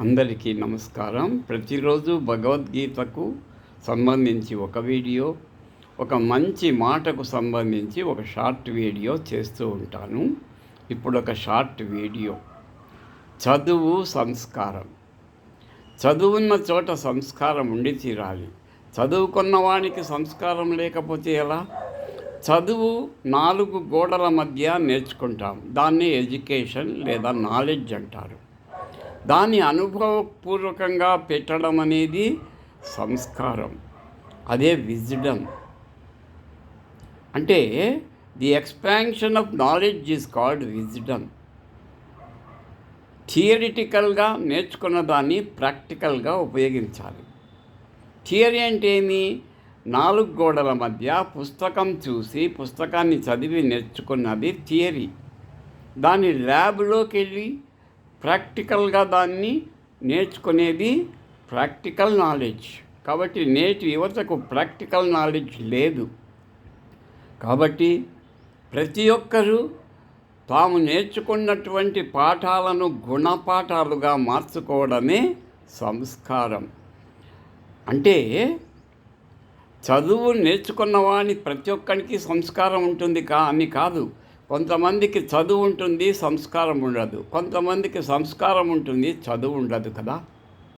అందరికీ నమస్కారం. ప్రతిరోజు భగవద్గీతకు సంబంధించి ఒక వీడియో ఒక మంచి మాటకు సంబంధించి ఒక షార్ట్ వీడియో చేస్తూ ఉంటాను. ఇప్పుడు ఒక షార్ట్ వీడియో. చదువు సంస్కారం. చదువున్న చోట సంస్కారం ఉండి తీరాలి. చదువుకున్న వానికి సంస్కారం లేకపోతే ఎలా? చదువు నాలుగు గోడల మధ్య నేర్చుకుంటాం. దాన్ని ఎడ్యుకేషన్ లేదా నాలెడ్జ్ అంటారు. దాన్ని అనుభవపూర్వకంగా పెట్టడం అనేది సంస్కారం. అదే విజ్డమ్. అంటే the expansion of knowledge is called wisdom. థియరిటికల్గా నేర్చుకున్న దాన్ని ప్రాక్టికల్గా ఉపయోగించాలి. థియరీ అంటే ఏమి? నాలుగు గోడల మధ్య పుస్తకం చూసి పుస్తకాన్ని చదివి నేర్చుకున్నది థియరీ. దాన్ని ల్యాబ్లోకి వెళ్ళి ప్రాక్టికల్గా దాన్ని నేర్చుకునేది ప్రాక్టికల్ నాలెడ్జ్. కాబట్టి నేటి యువతకు ప్రాక్టికల్ నాలెడ్జ్ లేదు. కాబట్టి ప్రతి ఒక్కరూ తాము నేర్చుకున్నటువంటి పాఠాలను గుణపాఠాలుగా మార్చుకోవడమే సంస్కారం. అంటే చదువు నేర్చుకున్న వాని ప్రతి ఒక్కరికి సంస్కారం ఉంటుంది కా అని కాదు. కొంతమందికి చదువు ఉంటుంది సంస్కారం ఉండదు. కొంతమందికి సంస్కారం ఉంటుంది చదువు ఉండదు కదా?